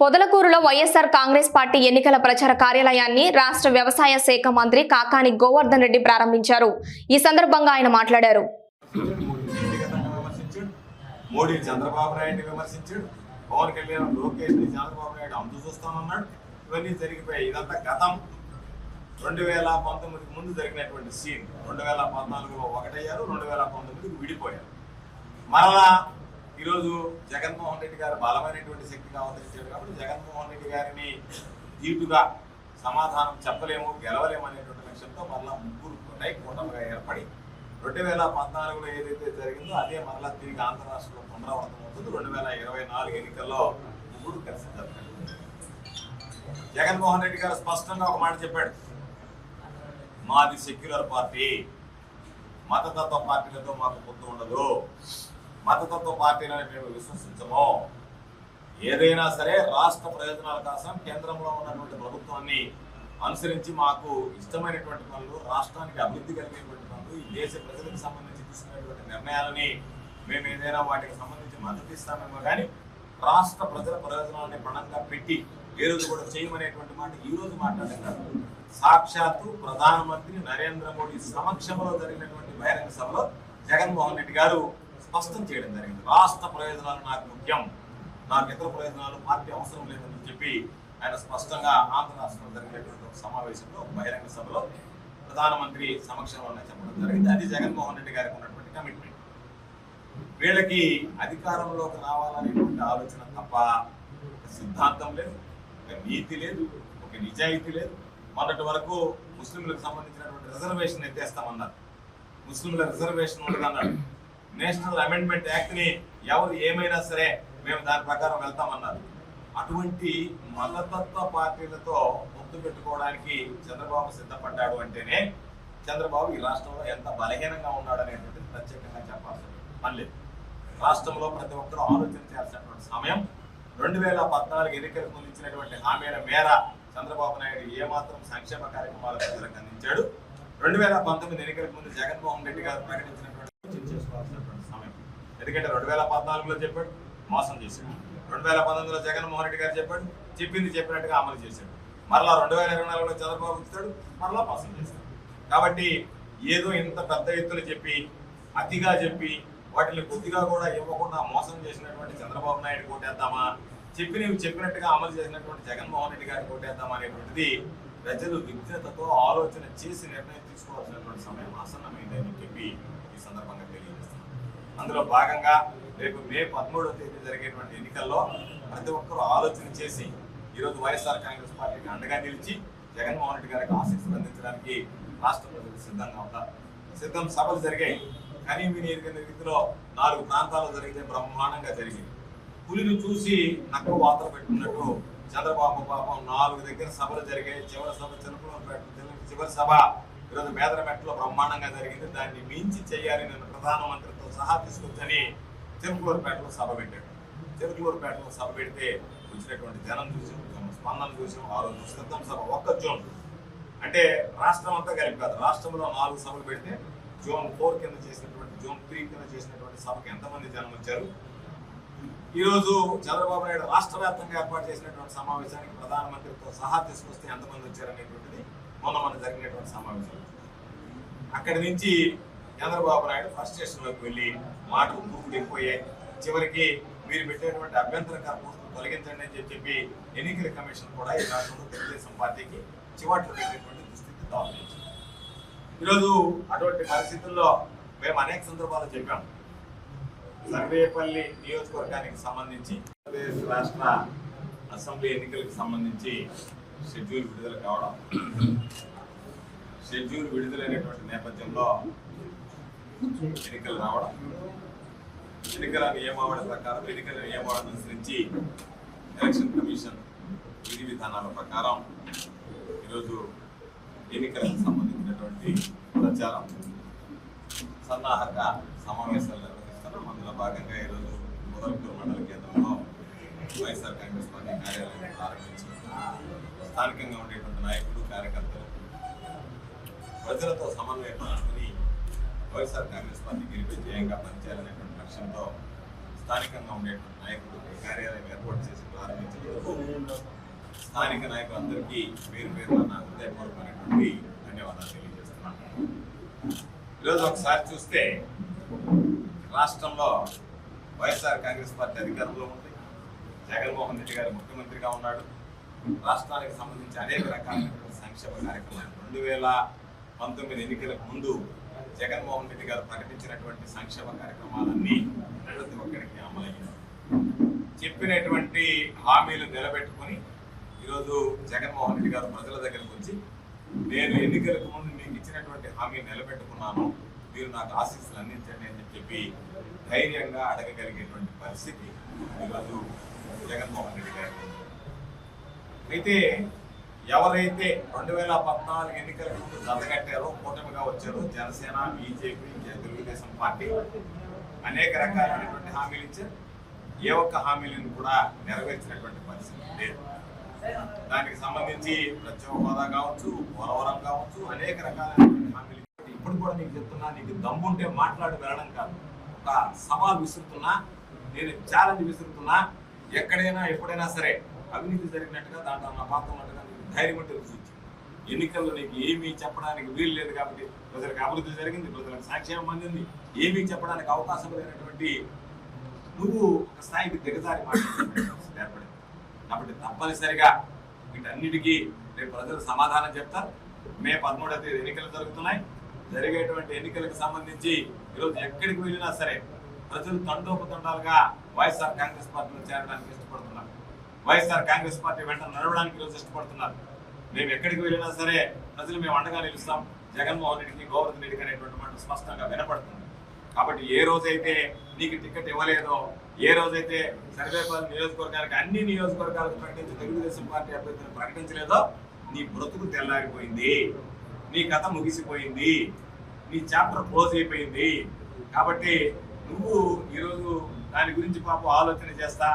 పొదలకూరులో YSR Congress party ఎన్నికల ప్రచార కార్యాలయాన్ని రాష్ట్ర వ్యవసాయ శాఖ మంత్రి కాకాని గోవర్ధన్ రెడ్డి ప్రారంభించారు. ఈ సందర్భంగా ఆయన మాట్లాడారు. మోడీ చంద్రబాబు నాయుడిని విమర్శించాడు. పవన్ కళ్యాణ్ లోకేష్ని చంద్రబాబు నాయుడు అందు చూస్తామన్నాడు ఇవన్నీ జరిగిపోయాయి. ఇదంతా గతం. రెండు వేల పంతొమ్మిదికి ముందు జరిగినటువంటి సీన్. రెండు వేల పద్నాలుగులో ఒకటయ్యారు. రెండు వేల పంతొమ్మిదికి విడిపోయారు. మరలా ఈరోజు జగన్మోహన్ రెడ్డి గారు బలమైనటువంటి శక్తిగా అవతరించారు కాబట్టి జగన్మోహన్ రెడ్డి గారిని ధీటుగా సమాధానం చెప్పలేము గెలవలేము అనేటువంటి లక్ష్యంతో మరలా ముగ్గురు ఉన్నాయి కూటమిగా ఏర్పడి రెండు వేల పద్నాలుగులో ఏదైతే జరిగిందో అదే మరలా తిరిగి ఆంధ్ర రాష్ట్రంలో పునరావృతం అవుతుంది. రెండు వేల ఇరవై నాలుగు ఎన్నికల్లో ముగ్గురు కలిసి జరుగుతాయి జగన్మోహన్ రెడ్డి గారు స్పష్టంగా ఒక మాట చెప్పాడు. మాది సెక్యులర్ పార్టీ మతతత్వ పార్టీలతో మాకు పొత్తు ఉండదు. మతతత్వ పార్టీలని మేము విశ్వసించము. ఏదైనా సరే రాష్ట్ర ప్రయోజనాల కోసం కేంద్రంలో ఉన్నటువంటి ప్రభుత్వాన్ని అనుసరించి మాకు ఇష్టమైనటువంటి పనులు రాష్ట్రానికి అభివృద్ధి కలిగేటువంటి పనులు ఈ దేశ ప్రజలకు సంబంధించి తీసుకునేటువంటి నిర్ణయాలని మేము ఏదైనా వాటికి సంబంధించి మద్దతు ఇస్తామేమో కానీ రాష్ట్ర ప్రజల ప్రయోజనాలని పణంగా పెట్టి ఏ రోజు కూడా చేయమనేటువంటి మాట ఈ రోజు మాట్లాడారు. సాక్షాత్తు ప్రధానమంత్రి నరేంద్ర మోడీ సమక్షంలో జరిగినటువంటి బహిరంగ సభలో జగన్మోహన్ రెడ్డి గారు స్పష్టం చేయడం జరిగింది. రాష్ట్ర ప్రయోజనాలు నాకు ముఖ్యం. నాకు ఇతర ప్రయోజనాలు పార్టీ అవసరం లేదని చెప్పి ఆయన స్పష్టంగా ఆంధ్ర రాష్ట్రంలో జరిగినటువంటి ఒక సమావేశంలో బహిరంగ సభలో ప్రధానమంత్రి సమక్షంలోనే చెప్పడం జరిగింది. అది జగన్మోహన్ రెడ్డి గారికి ఉన్నటువంటి కమిట్మెంట్ వీళ్ళకి అధికారంలోకి రావాలనేటువంటి ఆలోచన తప్ప సిద్ధాంతం లేదు ఒక నీతి లేదు ఒక నిజాయితీ లేదు. మొన్నటి వరకు ముస్లింలకు సంబంధించినటువంటి రిజర్వేషన్ ఎత్తేస్తామన్నారు. ముస్లింల రిజర్వేషన్ ఉండదన్నారు. నేషనల్ అమెండ్మెంట్ యాక్ట్ని ఎవరు ఏమైనా సరే మేము దాని ప్రకారం వెళ్తామన్నారు. అటువంటి మతతత్వ పార్టీలతో పొత్తు పెట్టుకోవడానికి చంద్రబాబు సిద్ధపడ్డాడు అంటేనే చంద్రబాబు ఈ రాష్ట్రంలో ఎంత బలహీనంగా ఉన్నాడు అనేటువంటిది ప్రత్యేకంగా చెప్పాల్సిన పని రాష్ట్రంలో ప్రతి ఒక్కరూ ఆలోచన చేయాల్సినటువంటి సమయం. రెండు వేల పద్నాలుగు ఎన్నికలకు ముందు ఇచ్చినటువంటి హామీల మేర చంద్రబాబు నాయుడు ఏమాత్రం సంక్షేమ కార్యక్రమాలు ప్రజలకు అందించాడు. రెండు వేల పంతొమ్మిది ఎన్నికలకు ముందు జగన్మోహన్ రెడ్డి గారు ప్రకటించినటువంటి చేసుకోవాల్సిన ఎందుకంటే రెండు వేల పద్నాలుగులో చెప్పాడు మోసం చేశాడు. రెండు వేల పంతొమ్మిదిలో జగన్మోహన్ రెడ్డి గారు చెప్పాడు చెప్పింది చెప్పినట్టుగా అమలు చేశాడు. మరలా రెండు వేల ఇరవై నాలుగులో చంద్రబాబు ఇస్తాడు మరలా మోసం చేస్తాడు కాబట్టి ఏదో ఇంత పెద్ద ఎత్తున చెప్పి అతిగా చెప్పి వాటిని కొద్దిగా కూడా ఇవ్వకుండా మోసం చేసినటువంటి చంద్రబాబు నాయుడు కోటేద్దామా చెప్పినవి చెప్పినట్టుగా అమలు చేసినటువంటి జగన్మోహన్ రెడ్డి గారి కోటేద్దామా అనేటువంటిది ప్రజలు విజ్ఞతతో ఆలోచన చేసి నిర్ణయం తీసుకోవాల్సినటువంటి సమయం ఆసన్నమైందని చెప్పి ఈ సందర్భంగా తెలియదు అందులో భాగంగా రేపు మే పదమూడవ తేదీ జరిగేటువంటి ఎన్నికల్లో ప్రతి ఒక్కరూ ఆలోచన చేసి ఈరోజు వైఎస్ఆర్ కాంగ్రెస్ పార్టీకి అండగా నిలిచి జగన్మోహన్ రెడ్డి గారికి ఆశీస్సులు అందించడానికి రాష్ట్ర ప్రజలు సిద్ధంగా ఉన్నారు. సిద్ధం సభలు జరిగాయి. కానీ ఎరిగిన రీతిలో నాలుగు ప్రాంతాల్లో జరిగితే బ్రహ్మాండంగా జరిగింది. పులిని చూసి నక్క వాత పెట్టుకున్నట్టు చంద్రబాబు పాపం నాలుగు దగ్గర సభలు జరిగాయి. చివరి సభ చిన్నపూర్ చివరి సభ ఈరోజు మేదరమెట్లో బ్రహ్మాండంగా జరిగింది. దాన్ని మించి చేయాలి నేను ప్రధానమంత్రి సహా తీసుకొచ్చని చిరుకూరుపేటలో సభ పెట్టాడు. చిరుకూరుపేటలో సభ పెడితే వచ్చినటువంటి జనం చూసాం స్పందన చూసాం ఆ రోజు సిద్ధం సభ ఒక్క జోన్. అంటే రాష్ట్రం అంతా కలిపి కాదు రాష్ట్రంలో నాలుగు సభలు పెడితే జోన్ ఫోర్ కింద చేసినటువంటి జోన్ త్రీ కింద చేసినటువంటి సభకి ఎంతమంది జనం వచ్చారు? ఈరోజు చంద్రబాబు నాయుడు రాష్ట్ర వ్యాప్తంగా ఏర్పాటు చేసినటువంటి సమావేశానికి ప్రధానమంత్రితో సహా తీసుకొస్తే ఎంతమంది వచ్చారనేటువంటిది మొన్న మన జరిగినటువంటి సమావేశం. అక్కడి నుంచి చంద్రబాబు నాయుడు ఫస్ట్ స్టేషన్లోకి వెళ్ళి మాటలు దూకుడు ఎక్కువయ్యాయి చివరికి మీరు పెట్టినటువంటి అభ్యంతరకర పోస్టులు తొలగించండి అని చెప్పి ఎన్నికల కమిషన్ కూడా ఈ రాష్ట్రంలో తెలుగుదేశం పార్టీకి చివాట్లు పెట్టినటువంటి దుస్థితి దాల్చింది ఈరోజు అటువంటి పరిస్థితుల్లో మేము అనేక సందర్భాలు చెప్పాం. సర్వేపల్లి నియోజకవర్గానికి సంబంధించి ఆంధ్రప్రదేశ్ రాష్ట్ర అసెంబ్లీ ఎన్నికలకు సంబంధించి షెడ్యూల్ విడుదల కావడం షెడ్యూల్ విడుదలైనటువంటి నేపథ్యంలో ఎన్నికలు రావడం ఎన్నికల నియమావళి ప్రకారం ఎన్నికల నియమావళిని అనుసరించి ఎలక్షన్ కమిషన్ విధి విధానాల ప్రకారం ఈరోజు ఎన్నికలకు సంబంధించినటువంటి ప్రచారం సన్నాహక సమావేశాలు నిర్వహిస్తున్నాం అందులో భాగంగా ఈరోజు మొదలపూర్ మండల కేంద్రంలో వైఎస్ఆర్ కాంగ్రెస్ పార్టీ కార్యాలయం ప్రారంభించి స్థానికంగా ఉండేటువంటి నాయకులు కార్యకర్తలు ప్రజలతో సమన్వయం చేసుకుని వైఎస్ఆర్ కాంగ్రెస్ పార్టీ గెలిపే జయంగా పనిచేయాలనేటువంటి లక్ష్యంతో స్థానికంగా ఉండేటువంటి నాయకులు కార్యాలయం ఏర్పాటు చేసి ప్రారంభించినందుకు స్థానిక నాయకులందరికీ పేరు పేరు నా హృదయపూర్వకమైనటువంటి ధన్యవాదాలు తెలియజేస్తున్నాను. ఈరోజు ఒకసారి చూస్తే రాష్ట్రంలో వైఎస్ఆర్ కాంగ్రెస్ పార్టీ అధికారంలో ఉంది. జగన్మోహన్ రెడ్డి గారు ముఖ్యమంత్రిగా ఉన్నాడు. రాష్ట్రానికి సంబంధించి అనేక రకాలైనటువంటి సంక్షేమ కార్యక్రమాలు. రెండు వేల పంతొమ్మిది ఎన్నికలకు ముందు జగన్మోహన్ రెడ్డి గారు ప్రకటించినటువంటి సంక్షేమ కార్యక్రమాలన్నీ ప్రతి ఒక్కరికి అమలయ్యాయి. చెప్పినటువంటి హామీలు నిలబెట్టుకొని ఈరోజు జగన్మోహన్ రెడ్డి గారు ప్రజల దగ్గరకు వచ్చి నేను ఎన్నికలకు ముందు మీకు ఇచ్చినటువంటి హామీ నిలబెట్టుకున్నాను. మీరు నాకు ఆశీస్సులు అందించండి అని చెప్పి ధైర్యంగా అడగగలిగేటువంటి పరిస్థితి ఈరోజు జగన్మోహన్ రెడ్డి గారు అయితే ఎవరైతే రెండు వేల పద్నాలుగు ఎన్నికల ముందు జతగట్టారో కూటమిగా వచ్చారో జనసేన బీజేపీ తెలుగుదేశం పార్టీ అనేక రకాలైనటువంటి హామీలు ఇచ్చారు. ఏ ఒక్క హామీలను కూడా నెరవేర్చినటువంటి పరిస్థితి లేదు. దానికి సంబంధించి ప్రత్యేక హోదా కావచ్చు పోలవరం కావచ్చు అనేక రకాలైనటువంటి హామీలు ఇచ్చారు. ఇప్పుడు కూడా నీకు చెప్తున్నా నీకు దమ్ముంటే మాట్లాడి వెళ్ళడం కాదు. ఒక సవాల్ విసురుతున్నా నేను ఛాలెంజ్ విసురుతున్నా ఎక్కడైనా ఎప్పుడైనా సరే అవినీతి జరిగినట్టుగా దాంట్లో నా పాత్ర ధైర్యం అంటే రుచి ఎన్నికల్లో నీకు ఏమీ చెప్పడానికి వీలు లేదు కాబట్టి ప్రజలకు అభివృద్ధి జరిగింది ప్రజలకు సంక్షేమం అందింది. ఏమీ చెప్పడానికి అవకాశం లేనటువంటి నువ్వు ఒక స్థాయికి దిగజారి మాట్లాడే ఏర్పడింది. కాబట్టి తప్పనిసరిగా వీటన్నిటికీ రేపు ప్రజలు సమాధానం చెప్తారు. మే పదమూడవ తేదీ ఎన్నికలు జరుగుతున్నాయి. జరిగేటువంటి ఎన్నికలకు సంబంధించి ఈరోజు ఎక్కడికి వెళ్ళినా సరే ప్రజలు తండోపతండాలుగా వైఎస్ఆర్ కాంగ్రెస్ పార్టీలో చేరడానికి ఇష్టపడుతున్నారు. వైఎస్ఆర్ కాంగ్రెస్ పార్టీ వెంట నడవడానికి ఈరోజు ఇష్టపడుతున్నారు. మేము ఎక్కడికి వెళ్ళినా సరే ప్రజలు మేము అండగా నిలుస్తాం. జగన్మోహన్ రెడ్డికి గోవర్ధన్ రెడ్డికి అనేటువంటి మాట స్పష్టంగా వినపడుతుంది. కాబట్టి ఏ రోజైతే నీకు టికెట్ ఇవ్వలేదో ఏ రోజైతే సర్వేపల్లి నియోజకవర్గానికి అన్ని నియోజకవర్గాలకు ప్రకటించి తెలుగుదేశం పార్టీ అభ్యర్థులను ప్రకటించలేదో నీ బ్రతుకు తెల్లారిపోయింది. నీ కథ ముగిసిపోయింది. నీ చాప్టర్ క్లోజ్ అయిపోయింది. కాబట్టి నువ్వు ఈరోజు దాని గురించి పాపం ఆలోచన చేస్తా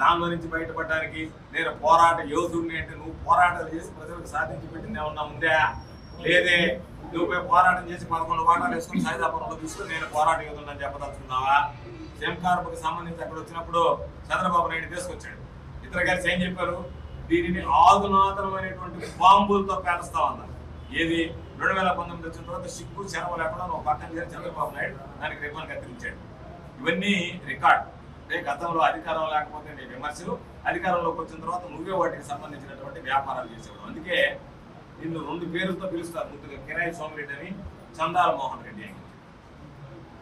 దానిలో నుంచి బయటపడడానికి నేను పోరాట యోధుడిని అంటే నువ్వు పోరాటాలు చేసి ప్రజలకు సాధించి పెట్టింది ఏమన్నా ఉందా? లేదే నువ్వు పోరాటం చేసి పదకొండు వాటాలు వేసుకుని సైదాపురంలో తీసుకుని నేను పోరాట యోధుడిని చెప్పదలుచుకున్నావా? సెంకార్పుకి సంబంధించి అక్కడ వచ్చినప్పుడు చంద్రబాబు నాయుడు తీసుకొచ్చాడు. ఇతర కలిసి ఏం చెప్పారు? దీనిని ఆధునాతనమైనటువంటి బాంబులతో పేలుస్తామన్నారు ఏది? రెండు వేల పంతొమ్మిది వచ్చిన తర్వాత సిగ్గు చెరవ లేకుండా ఒక పక్కన చంద్రబాబు నాయుడు దానికి రిబ్బన్ కత్తిరించాడు. ఇవన్నీ రికార్డ్. అంటే గతంలో అధికారం లేకపోతే నీ విమర్శలు అధికారంలోకి వచ్చిన తర్వాత నువ్వే వాటికి సంబంధించినటువంటి వ్యాపారాలు చేసేవాడు. అందుకే నిన్ను రెండు పేరుతో పిలుస్తారు. ముందుగా కిరాయి సోమిరెడ్డి అని చందాల మోహన్ రెడ్డి అని.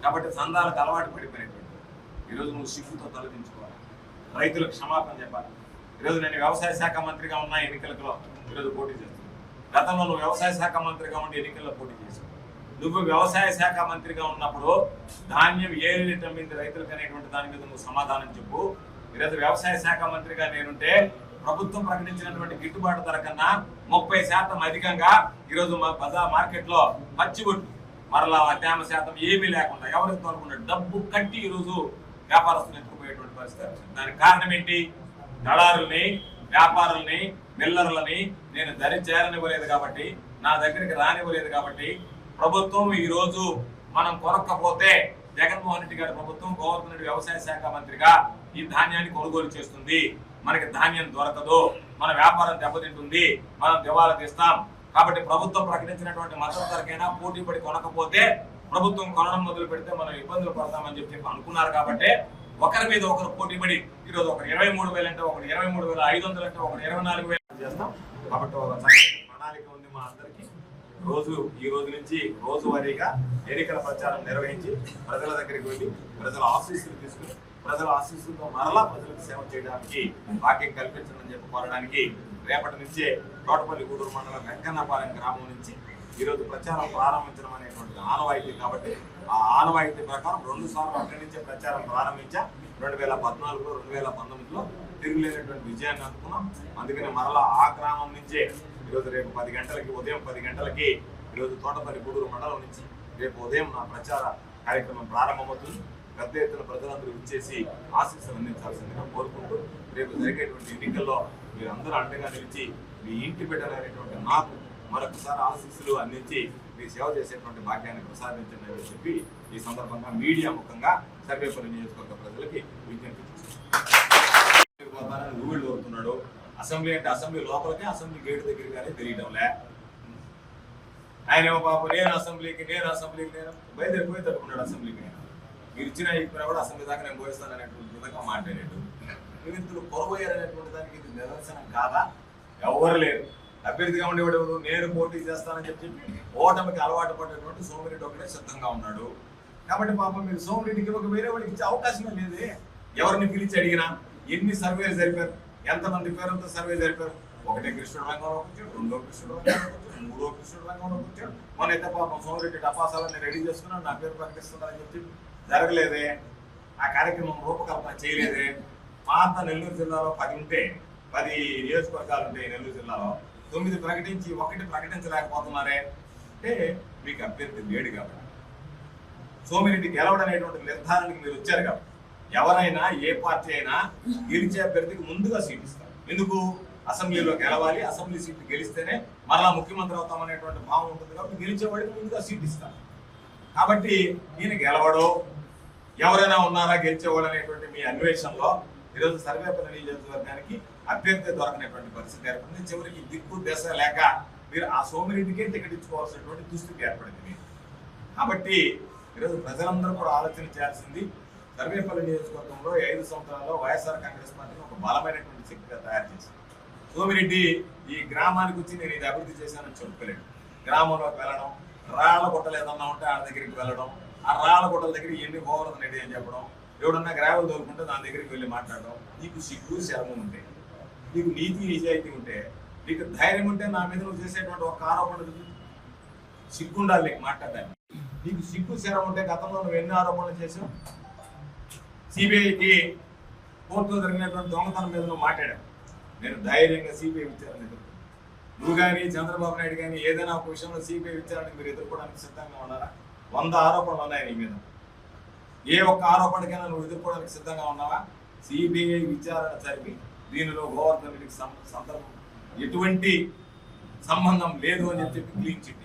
కాబట్టి చందాలకు అలవాటు పడిపోయినటువంటి ఈరోజు నువ్వు సిగ్గుతో తలదించుకోవాలి. రైతులకు క్షమాపణ చెప్పాలి. ఈరోజు నేను వ్యవసాయ శాఖ మంత్రిగా ఉన్న ఎన్నికలలో ఈరోజు పోటీ చేస్తున్నాను. గతంలో నువ్వు వ్యవసాయ శాఖ మంత్రిగా ఉండి ఎన్నికల్లో పోటీ చేశావు. నువ్వు వ్యవసాయ శాఖ మంత్రిగా ఉన్నప్పుడు ధాన్యం ఏ రేట్ అమ్మింది రైతులకు అనేటువంటి దాని మీద నువ్వు సమాధానం చెప్పు. ఈరోజు వ్యవసాయ శాఖ మంత్రిగా నేనుంటే ప్రభుత్వం ప్రకటించినటువంటి గిట్టుబాటు ధర కన్నా ముప్పై శాతం అధికంగా ఈరోజు మా బజార్ మార్కెట్లో మరలా తేమ శాతం ఏమీ లేకుండా ఎవరికి తోలకుండా డబ్బు కట్టి ఈరోజు వ్యాపారస్తులు ఎత్తుకుపోయేటువంటి పరిస్థితి దానికి కారణం ఏంటి? దళారుల్ని వ్యాపారుల్ని మిల్లర్లని నేను దరి చేరనివ్వలేదు కాబట్టి నా దగ్గరికి రానివ్వలేదు కాబట్టి ప్రభుత్వం ఈ రోజు మనం కొనక్కపోతే జగన్మోహన్ రెడ్డి గారి ప్రభుత్వం గోవర్ధన్ రెడ్డి వ్యవసాయ శాఖ మంత్రిగా ఈ ధాన్యాన్ని కొనుగోలు చేస్తుంది. మనకి ధాన్యం దొరకదు. మన వ్యాపారం దెబ్బతింటుంది. మనం దివాలా తీస్తాం. కాబట్టి ప్రభుత్వం ప్రకటించినటువంటి మద్దతు ధరకైనా పోటీ పడి కొనకపోతే ప్రభుత్వం కొనడం మొదలు పెడితే మనం ఇబ్బందులు పడతామని చెప్పి అనుకున్నారు కాబట్టి ఒకరి మీద ఒకరు పోటీ పడి ఈరోజు ఒకరు ఇరవై మూడు వేలు అంటే ఒకరు ఇరవై మూడు వేల ఐదు వందలు అంటే ఒకటి ఇరవై నాలుగు వేలు చేస్తాం. కాబట్టి ఒక ప్రణాళిక ఉంది మా అందరికి. రోజు ఈ రోజు నుంచి రోజువారీగా ఎన్నికల ప్రచారం నిర్వహించి ప్రజల దగ్గరికి వెళ్ళి ప్రజల ఆశీస్సులు తీసుకుని ప్రజల ఆశీస్సులతో మరలా ప్రజలకు సేవ చేయడానికి వాక్యం కల్పించడం చెప్పి కోరడానికి రేపటి నుంచే తోటపల్లి గూడూరు మండలం వెంకన్నపాలెం గ్రామం నుంచి ఈరోజు ప్రచారం ప్రారంభించడం అనేటువంటి ఆనవాయితీ కాబట్టి ఆ ఆనవాయితీ ప్రకారం రెండు సార్లు అక్కడి నుంచే ప్రచారం ప్రారంభించా. రెండు వేల పద్నాలుగులో రెండు వేల పంతొమ్మిదిలో తిరుగులేనటువంటి విజయాన్ని అందుకున్నాం. అందుకని మరలా ఆ గ్రామం నుంచే ఈరోజు రేపు పది గంటలకి ఉదయం పది గంటలకి ఈరోజు తోటపల్లి గూడూరు మండలం నుంచి రేపు ఉదయం నా ప్రచార కార్యక్రమం ప్రారంభమవుతుంది. పెద్ద ఎత్తున ప్రజలందరూ ఇచ్చేసి ఆశీస్సులు అందించాల్సిందిగా కోరుకుంటూ రేపు జరిగేటువంటి ఎన్నికల్లో మీరందరూ అండగా నిలిచి మీ ఇంటి బిడ్డలైనటువంటి నాకు మరొకసారి ఆశీస్సులు అందించి మీ సేవ చేసేటువంటి భాగ్యాన్ని ప్రసాదించండి అని చెప్పి ఈ సందర్భంగా మీడియా ముఖంగా సర్వేపల్లి నియోజకవర్గ ప్రజలకి విజ్ఞప్తి చేస్తున్నాను. కోరుతున్నాడు అసెంబ్లీ అంటే అసెంబ్లీ లోపలికి అసెంబ్లీ గేట్ దగ్గర కానీ తెలియడంలే ఆయన ఏమో పాప నేను అసెంబ్లీకి నేను అసెంబ్లీకి నేను బయలుదేరిపోయి తట్టుకున్నాడు అసెంబ్లీకి నేను మీరు ఇచ్చిన ఇప్పుడు కూడా అసెంబ్లీ దాకా నేను పోయిస్తాను అనేటువంటి విధంగా మాట్లాడాడు. నిమిత్తులు పొరపోయారనేటువంటి దానికి ఇది నిదర్శనం కాదా? ఎవరు లేరు. అభ్యర్థిగా ఉండేవాడు ఎవరు? నేను పోటీ చేస్తానని చెప్పి ఓటమికి అలవాటు పడినటువంటి సోమిరెడ్డి ఒకటే సిద్ధంగా ఉన్నాడు. కాబట్టి పాపం మీరు సోమిరెడ్డికి ఒక వేరే వాడికి ఇచ్చే అవకాశమే లేదే. ఎవరిని పిలిచి అడిగినా ఎన్ని సర్వేలు జరిపారు? ఎంతమంది పేరుతో సర్వే జరిపారు ఒకటే కృష్ణుడు రంగంలో వచ్చాడు రెండో కృష్ణుడు రంగంలో వచ్చాడు మూడో కృష్ణుడు రంగంలో వచ్చాడు మన అయితే పాపం సోమరెడ్డి టపాసాలని రెడీ చేసుకున్నాడు నా పేరు ప్రకటిస్తున్నారని చెప్పి జరగలేదే. ఆ కార్యక్రమం రూపకల్పన చేయలేదే. పాత నెల్లూరు జిల్లాలో పది ఉంటే పది నియోజకవర్గాలు ఉంటాయి నెల్లూరు జిల్లాలో తొమ్మిది ప్రకటించి ఒకటి ప్రకటించలేకపోతున్నారే. అంటే మీకు అభ్యర్థి లేడు కాబట్టి. సోమిరెడ్డి గెలవడం అనేటువంటి నిర్ధారణకి మీరు వచ్చారు కాబట్టి. ఎవరైనా ఏ పార్టీ అయినా గెలిచే అభ్యర్థికి ముందుగా సీట్ ఇస్తారు. ఎందుకు? అసెంబ్లీలో గెలవాలి అసెంబ్లీ సీట్ గెలిస్తేనే మరలా ముఖ్యమంత్రి అవుతామనేటువంటి భావం ఉంటుంది కాబట్టి గెలిచేవాడికి ముందుగా సీట్ ఇస్తారు. కాబట్టి ఈయన గెలవడో ఎవరైనా ఉన్నారా గెలిచేవాళ్ళు అనేటువంటి మీ అన్వేషణలో ఈరోజు సర్వేపల్లి నియోజకవర్గానికి అభ్యర్థి దొరకనటువంటి పరిస్థితి ఏర్పడింది. చివరికి దిక్కు దశ లేక మీరు ఆ సోమిరెడ్డికే టికెట్ ఇచ్చుకోవాల్సినటువంటి దుస్థితి ఏర్పడింది. మీకు. కాబట్టి ఈరోజు ప్రజలందరూ కూడా ఆలోచన చేయాల్సింది సర్వేపల్లి నియోజకవర్గంలో ఐదు సంవత్సరాల్లో వైఎస్ఆర్ కాంగ్రెస్ పార్టీని ఒక బలమైనటువంటి శక్తిగా తయారు చేసింది. సోమిరెడ్డి ఈ గ్రామానికి వచ్చి నేను ఇది అభివృద్ధి చేశానని చెప్పుకోలేడు గ్రామంలోకి వెళ్ళడం రాళ్ళ గుట్టలు ఏదన్నా ఉంటే ఆ దగ్గరికి వెళ్ళడం ఆ రాళ్ళ గుట్టల దగ్గర ఎన్ని పోవరదని రెడ్డి అని చెప్పడం ఎవడన్నా గ్రావెల్ తోలుకుంటే దాని దగ్గరికి వెళ్ళి మాట్లాడడం నీకు సిగ్గు శరమం ఉంటే నీకు నీతి నిజాయితీ ఉంటే నీకు ధైర్యం ఉంటే నా మీద నువ్వు చేసేటువంటి ఒక ఆరోపణ సిగ్గుండాలి నీకు మాట్లాడడానికి. నీకు సిగ్గు శరం ఉంటే గతంలో నువ్వు ఎన్ని ఆరోపణలు చేసావు? సిబిఐకి కోర్టులో జరిగినటువంటి దొంగతనం మీద నువ్వు మాట్లాడావు. నేను ధైర్యంగా సిబిఐ విచారణ ఎదుర్కొన్నాను. నువ్వు కానీ చంద్రబాబు నాయుడు కానీ ఏదైనా ఒక విషయంలో సిబిఐ విచారణకు మీరు ఎదుర్కోవడానికి సిద్ధంగా ఉన్నారా? వంద ఆరోపణలు ఉన్నాయి నీ మీద. ఏ ఒక్క ఆరోపణకైనా నువ్వు ఎదుర్కోవడానికి సిద్ధంగా ఉన్నావా? సిబిఐ విచారణ జరిపి దీనిలో గోవర్ధన్ రెడ్డికి సందర్భం ఎటువంటి సంబంధం లేదు అని చెప్పి క్లీన్ చిట్